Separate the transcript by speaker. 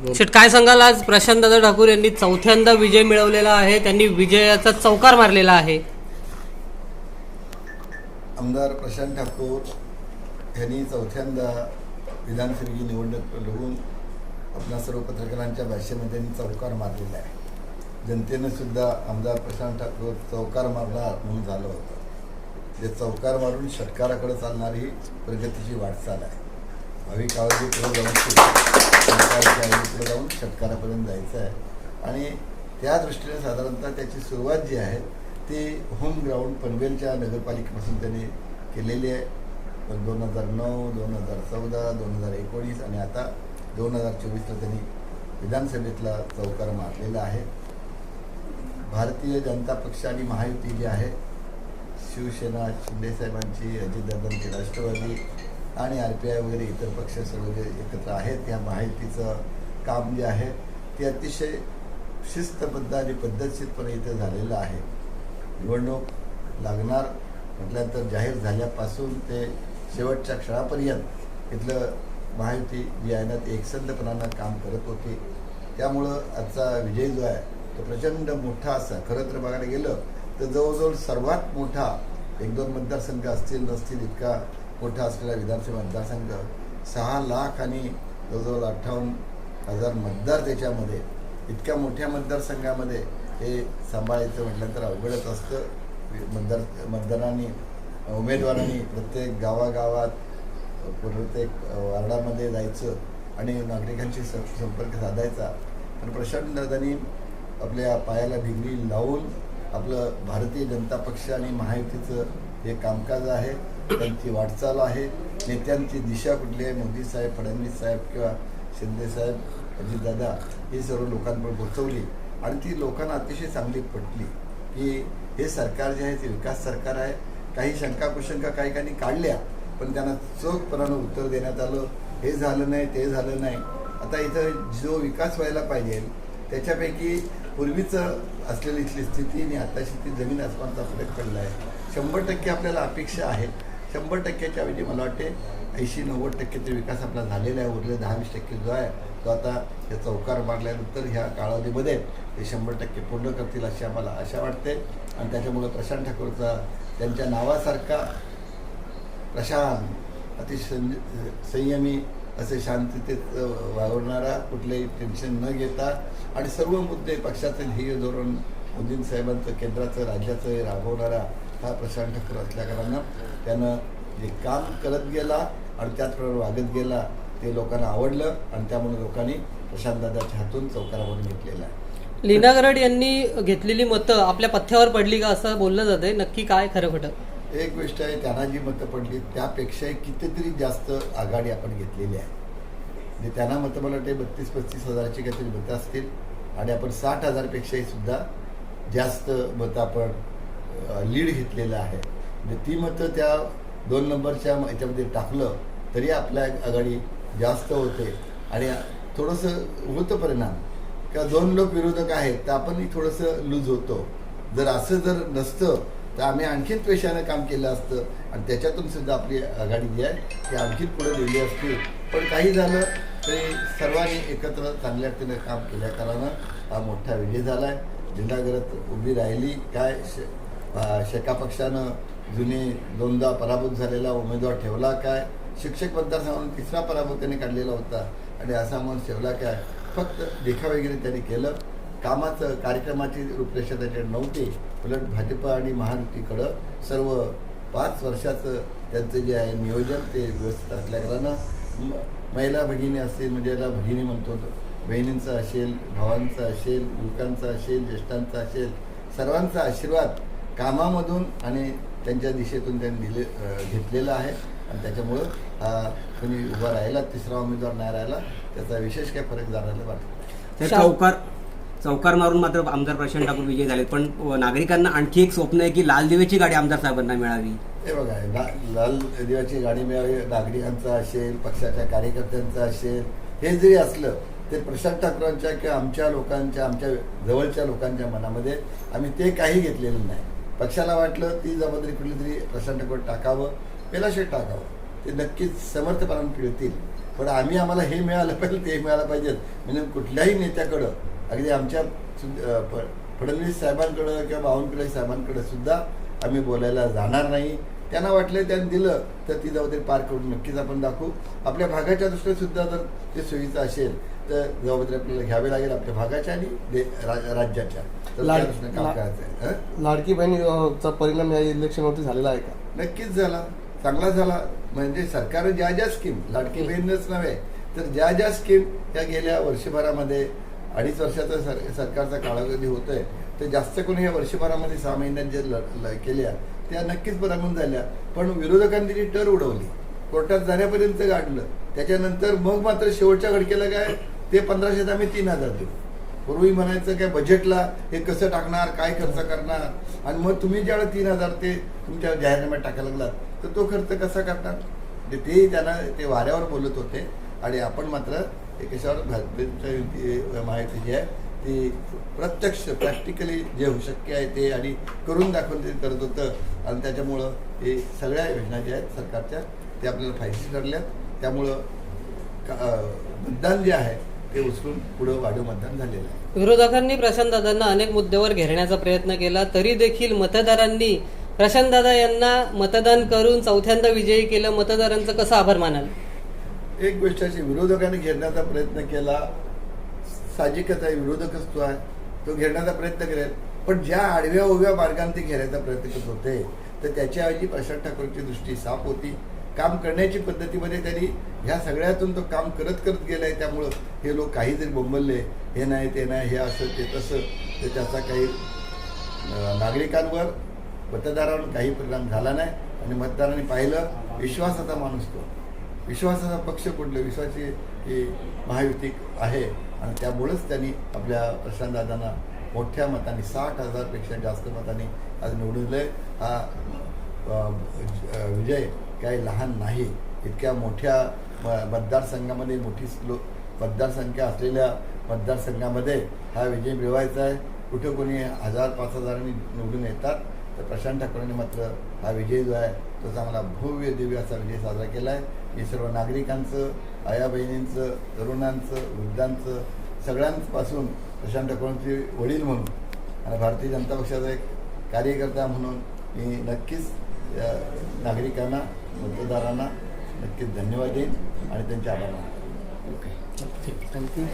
Speaker 1: शेट काय सांगाल आज? प्रशांतदादा ठाकूर यांनी चौथ्यांदा विजय मिळवलेला आहे. त्यांनी विजयाचा चौकार मारलेला आहे.
Speaker 2: आमदार प्रशांत ठाकूर यांनी चौथ्यांदा विधानसभेची निवडणूक लढवून आपल्या सर्व पत्रकारांच्या भाषेमध्ये त्यांनी चौकार मारलेला आहे. जनतेनं सुद्धा आमदार प्रशांत ठाकूर चौकार मारणार म्हणून झालं होतं. जे चौकार मारून षटकाराकडे चालणारी प्रगतीची वाटचाल आहे. भावी काळाची पुढे जाऊन सरकारच्या अवधी पुढे जाऊन घेऊन जायचं आहे आणि त्या दृष्टीने साधारणतः त्याची सुरुवात जी आहे ती होम ग्राउंड पनवेलच्या नगरपालिकेपासून त्यांनी केलेली आहे. पण दोन हजार नऊ दोन हजार चौदा दोन हजार एकोणीस आणि आता दोन हजार चोवीसला त्यांनी विधानसभेतला चौकार मारलेला आहे. भारतीय जनता पक्ष आणि महायुती जी आहे शिवसेना शिंदेसाहेबांची अजितदादांची राष्ट्रवादी आणि आर पी आय वगैरे इतर पक्ष सर्व जे एकत्र आहेत या महायुतीचं काम जे आहे ते अतिशय शिस्तबद्ध आणि पद्धतशीरपणे इथे झालेलं आहे. निवडणूक लागणार म्हटल्यानंतर जाहीर झाल्यापासून ते शेवटच्या क्षणापर्यंत इथलं महायुती जी आहे ना ती एकसंधपणानं काम करत होती. त्यामुळं आजचा विजय जो आहे तो प्रचंड मोठा असा. खरं तर बघायला गेलं तर जवळजवळ सर्वात मोठा एक दोन मतदारसंघ असतील नसतील इतका मोठा असलेला विधानसभा मतदारसंघ. सहा लाख आणि जवळजवळ अठ्ठावन्न हजार मतदार त्याच्यामध्ये इतक्या मोठ्या मतदारसंघामध्ये हे सांभाळायचं म्हटलं तर अवघडच असतं. मतदार मतदारांनी उमेदवारांनी प्रत्येक गावागावात प्रत्येक वार्डामध्ये जायचं आणि नागरिकांशी स संपर्क साधायचा. पण प्रशांत दादांनी आपल्या पायाला भिंगरी लावून आपलं भारतीय जनता पक्ष आणि महायुतीचं हे कामकाज आहे. त्यांची वाटचाल आहे. नेत्यांची दिशा कुठली आहे? मोदी साहेब फडणवीस साहेब किंवा शिंदे साहेब अजितदादा ही सर्व लोकांपर्यंत पोचवली आणि ती लोकांना अतिशय चांगली पटली की हे सरकार जे आहे ते विकास सरकार आहे. काही शंका कुशंका काही काही काढल्या पण त्यांना चोखपणानं उत्तर देण्यात आलं. हे झालं नाही ते झालं नाही. आता इथं जो विकास व्हायला पाहिजे त्याच्यापैकी पूर्वीचं असलेली इथली स्थिती आणि आताची ती जमीन आसमानचा फरक पडला आहे. शंभर टक्के आपल्याला अपेक्षा आहे. शंभर टक्क्याच्या ऐवजी मला वाटते. ऐंशी नव्वद टक्के तरी विकास आपला झालेला आहे. उरले दहा वीस टक्के जो आहे तो आता या चौकार मारल्यानंतर ह्या कालावधीमध्ये ते शंभर टक्के पूर्ण करतील अशी आम्हाला आशा वाटते. आणि त्याच्यामुळं प्रशांत ठाकूरचा त्यांच्या नावासारखा प्रशांत अतिशय संयमी असे शांततेत वावरणारा कुठलेही टेन्शन न घेता आणि सर्व मुद्दे पक्षाचं ध्येय धोरण मोदीं साहेबांचं केंद्राचं राज्याचं राबवणारा हा प्रशांत ठाकूर असल्याकारणानं त्यानं जे काम करत गेला आणि त्याचप्रमाणे वागत गेला ते लोकांना आवडलं आणि त्यामुळे लोकांनी प्रशांतदादाच्या हातून चौकारा बनून घेतलेला आहे.
Speaker 1: लीना गरड यांनी घेतलेली मतं आपल्या पथ्यावर पडली का असं बोललं जातंय? नक्की काय खरं खोटं
Speaker 2: एक गोष्ट आहे त्यांना जी मतं पडली त्यापेक्षाही कितीतरी जास्त आघाडी आपण घेतलेली आहे. म्हणजे त्यांना मतं मला वाटते बत्तीस पस्तीस हजाराची काहीतरी मतं असतील आणि आपण साठ हजारपेक्षाही सुद्धा जास्त मतं आपण लीड घेतलेलं आहे. ती मतं त्या दोन नंबरच्या याच्यामध्ये टाकलं तरी आपल्या आघाडी जास्त होते. आणि थोडंसं होतं परिणाम. किंवा दोन लोक विरोधक आहेत तर आपणही थोडंसं लूज होतो. जर असं जर नसतं तर आम्ही आणखीन पेशानं काम केलं असतं. आणि त्याच्यातून सुद्धा आपली आघाडी जी आहे ती आणखीन पुढे गेली असती. पण काही झालं तरी सर्वांनी एकत्र चांगल्या रीतीने काम केल्या कारणानं हा मोठा विजय झाला आहे जिल्हागरत उभी राहिली काय श शेका पक्षानं जुने दोनदा पराभूत झालेला उमेदवार ठेवला काय? शिक्षक मतदारसंघातून तिसरा पराभूत त्यांनी काढलेला होता आणि असा म्हणून ठेवला काय? फक्त देखावेगिरी त्यांनी केलं. कामाचं कार्यक्रमाची रूपरेषा त्याच्याकडे नव्हती. उलट भाजप आणि महायुतीकडं सर्व पाच वर्षाचं त्यांचं जे आहे नियोजन ते व्यवस्थित असल्याकारणानं महिला भगिनी असतील म्हणजे याला भगिनी म्हणतो बहिणींचा असेल भावांचा असेल युवकांचा असेल ज्येष्ठांचा असेल सर्वांचा आशीर्वाद कामामधून आणि त्यांच्या दिशेतून त्यांनी दिले घेतलेला आहे. आणि त्याच्यामुळं कोणी उभा राहिला तिसरा उमेदवार नाही राहिला त्याचा विशेष काही फरक जाणवला वाटतो
Speaker 3: चौकार चौकार मारून मात्र आमदार प्रशांत ठाकूर विजय झाले पण नागरिकांना आणखी एक स्वप्न आहे की लाल दिवेची गाडी आमदार साहेबांना मिळावी.
Speaker 2: हे बघा ला लाल दिव्याची गाडी मिळावी नागरिकांचा असेल पक्षाच्या कार्यकर्त्यांचा असेल हे जरी असलं ते प्रशांत ठाकूरांच्या किंवा आमच्या लोकांच्या आमच्या जवळच्या लोकांच्या मनामध्ये आम्ही ते काही घेतलेलं नाही. पक्षाला वाटलं ती जबाबदारी कुठली तरी प्रशांत ठाकूर टाकावं पेलाशेट टाकावं. ते नक्कीच समर्थपणाने पिळतील पण आम्ही आम्हाला हे मिळालं पाहिजे ते मिळालं पाहिजेत. म्हणजे कुठल्याही नेत्याकडं अगदी आमच्या फ- फडणवीस साहेबांकडं किंवा बावनकुळे साहेबांकडे सुद्धा आम्ही बोलायला जाणार नाही. त्यांना वाटलं त्यांनी दिलं तर ती जबाबदारी पार करून नक्कीच आपण दाखवू. आपल्या भागाच्या दृष्टीने सुद्धा जर ते सोयीचं असेल तर जबाबदारी आपल्याला घ्यावी लागेल आपल्या भागाच्या आणि राज्याच्या. त्या?
Speaker 4: लाडकी बहिणीचा परिणाम या इलेक्शनवरती झालेला आहे का?
Speaker 2: नक्कीच झाला. चांगला झाला. म्हणजे सरकारनं ज्या ज्या स्कीम लाडकी बहीणच नव्हे तर ज्या ज्या स्कीम या गेल्या वर्षभरामध्ये अडीच वर्षाचा सर सरकारचा कालावधी होतोय तर जास्त करून या वर्षभरामध्ये सहा महिन्यात जे केल्या त्या नक्कीच परिणाम झाल्या. पण विरोधकांनी ती टर उडवली कोर्टात जाण्यापर्यंत गाडलं त्याच्यानंतर मग मात्र शेवटच्या घडकेला काय? ते पंधराशेत आम्ही तीन हजार देऊ. पूर्वी म्हणायचं काय बजेटला हे कसं टाकणार काय खर्च करणार? आणि मग तुम्ही ज्यावेळेला तीन हजार ते तुमच्या जाहीरनाम्यात टाकायला लागलात तर तो खर्च कसा करणार? ते त्यांना ते वाऱ्यावर बोलत होते. आणि आपण मात्र एकेशावर कशावर माहिती जी आहे ती प्रत्यक्ष प्रॅक्टिकली जे होऊ शक्य आहे ते आणि करून दाखवून ते करत होतं. आणि त्याच्यामुळं हे सगळ्या योजना ज्या आहेत सरकारच्या ते आपल्याला फायदेशीर ठरल्या त्यामुळं का- मतदान जे आहे ते उचलून पुढं वाढीव मतदान झालेलं आहे.
Speaker 1: विरोधकांनी प्रशांतदादांना अनेक मुद्द्यावर घेरण्याचा प्रयत्न केला तरी देखील मतदारांनी प्रशांतदादा यांना मतदान करून चौथ्यांदा विजयी केलं. मतदारांचं कसं आभार मानाल?
Speaker 2: एक गोष्ट अशी विरोधकाने घेरण्याचा प्रयत्न केला. साहजिकच आहे विरोधकच तो आहे. तो घेरण्याचा प्रयत्न करेल पण ज्या आडव्या उभ्या मार्गाने ते घेण्याचा प्रयत्न करत होते तर त्याच्याऐवजी प्रशांत ठाकूरची दृष्टी साफ होती. काम करण्याची पद्धतीमध्ये त्यांनी ह्या सगळ्यातून तो काम करत करत गेलाय. त्यामुळं हे लोक काही जरी बोंबलले हे नाही ते नाही हे असं ते तसं तर त्याचा काही नागरिकांवर मतदारांवर काही परिणाम झाला नाही. आणि मतदारांनी पाहिलं विश्वासाचा माणूस तो. विश्वासाचा पक्ष कुठलं? विश्वाची ही महायुती आहे. आणि त्यामुळंच त्यांनी आपल्या प्रशांतदादांना मोठ्या मतांनी साठ हजारपेक्षा जास्त मतांनी आज निवडून हा विजय काही लहान नाही. इतक्या मोठ्या म- मतदारसंघामध्ये मोठी लो मतदारसंख्या असलेल्या मतदारसंघामध्ये हा विजय मिळवायचा आहे. कुठे कोणी हजार पाच हजारांनी निवडून येतात तर प्रशांत ठाकरेंनी मात्र हा विजय जो आहे तो चांगला भव्य दिव्य असा विजय साजरा केला आहे की सर्व नागरिकांचं आया बहिणींचं तरुणांचं वृद्धांचं सगळ्यांपासून प्रशांत ठाकरेंचे वडील म्हणून आणि भारतीय जनता पक्षाचा एक कार्यकर्ता म्हणून मी नक्कीच नागरिकांना मतदारांना नक्कीच धन्यवाद देईन आणि त्यांचे आभार मानतो.
Speaker 4: थँक्यू.